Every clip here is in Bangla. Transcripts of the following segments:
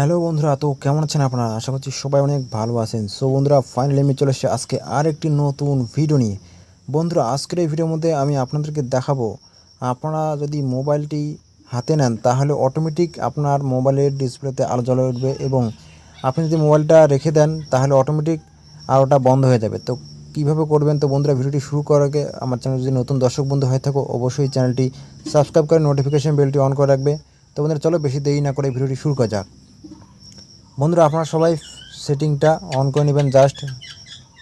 হ্যালো বন্ধুরা, তো কেমন আছেন আপনারা? আশা করছি সবাই অনেক ভালো আছেন। সো বন্ধুরা ফাইনালি আমি চলে এসেছি আজকে আর একটি নতুন ভিডিও নিয়ে। বন্ধুরা, আজকের এই ভিডিওর মধ্যে আমি আপনাদেরকে দেখাবো, আপনারা যদি মোবাইলটি হাতে নেন, তাহলে অটোমেটিক আপনার মোবাইলের ডিসপ্লেতে আলো জ্বলে উঠবে এবং আপনি যদি মোবাইলটা রেখে দেন, তাহলে অটোমেটিক আলোটা বন্ধ হয়ে যাবে। তো কীভাবে করবেন? তো বন্ধুরা ভিডিওটি শুরু করার আগে আমার চ্যানেল যদি নতুন দর্শক বন্ধু হয়ে থাকো, অবশ্যই চ্যানেলটি সাবস্ক্রাইব করে নোটিফিকেশান বেলটি অন করে রাখবে। তো বন্ধুরা, চলো বেশি দেরি না করে ভিডিওটি শুরু করা যাক। বন্ধুরা, আপনারা সবাই সেটিংটা অন করে নেবেন জাস্ট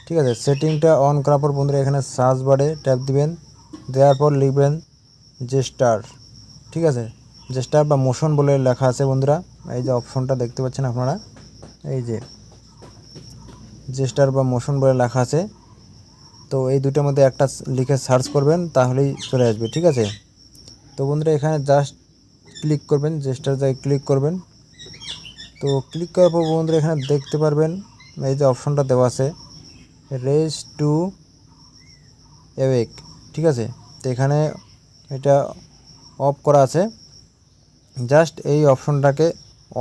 ঠিক আছে, সেটিংটা অন করার পর বন্ধুরা, এখানে সার্চ বারে ট্যাপ দিবেন। দেওয়ার পর লিখবেন জেস্টার ঠিক আছে জেস্টার বা মোশন বলে লেখা আছে বন্ধুরা, এই যে অপশনটা দেখতে পাচ্ছেন আপনারা, এই যে জেস্টার বা মোশন বলে লেখা আছে। তো এই দুটোর মধ্যে একটা লিখে সার্চ করবেন, তাহলেই চলে আসবে, ঠিক আছে? তো বন্ধুরা, এখানে জাস্ট ক্লিক করবেন জেস্টার জায়গায় ক্লিক করবেন। তো ক্লিক করার পর বন্ধুরা এখানে দেখতে পারবেন, এই যে অপশনটা দেওয়া আছে রেস টু এওয়েক ঠিক আছে? তো এখানে এটা অফ করা আছে। জাস্ট এই অপশনটাকে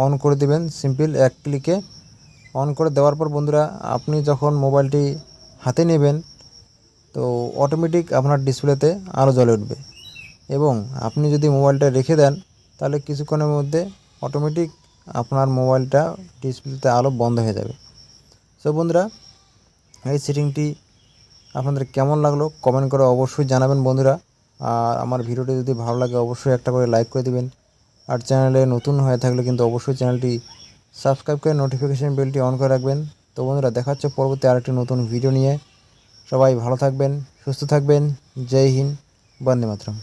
অন করে দিবেন সিম্পল এক ক্লিকে অন করে দেওয়ার পর বন্ধুরা আপনি যখন মোবাইলটি হাতে নেবেন, তো অটোমেটিক আপনার ডিসপ্লেতে আলো জ্বলে উঠবে। এবং আপনি যদি মোবাইলটা রেখে দেন, তাহলে কিছুক্ষণের মধ্যে অটোমেটিক আপনার মোবাইলটা ডিসপ্লেতে আলো বন্ধ হয়ে যাবে। সো বন্ধুরা, এই সেটিংটি আপনাদের কেমন লাগল কমেন্ট করে অবশ্যই জানাবেন বন্ধুরা। আর আমার ভিডিওটি যদি ভালো লাগে, অবশ্যই একটা করে লাইক করে দেবেন। আর চ্যানেলে নতুন হয়ে থাকলে কিন্তু অবশ্যই চ্যানেলটি সাবস্ক্রাইব করে নোটিফিকেশান বেলটি অন করে রাখবেন। তো বন্ধুরা, দেখা হচ্ছে পরবর্তী আরেকটি নতুন ভিডিও নিয়ে। সবাই ভালো থাকবেন, সুস্থ থাকবেন। জয় হিন্দ, বন্দে মাতরম।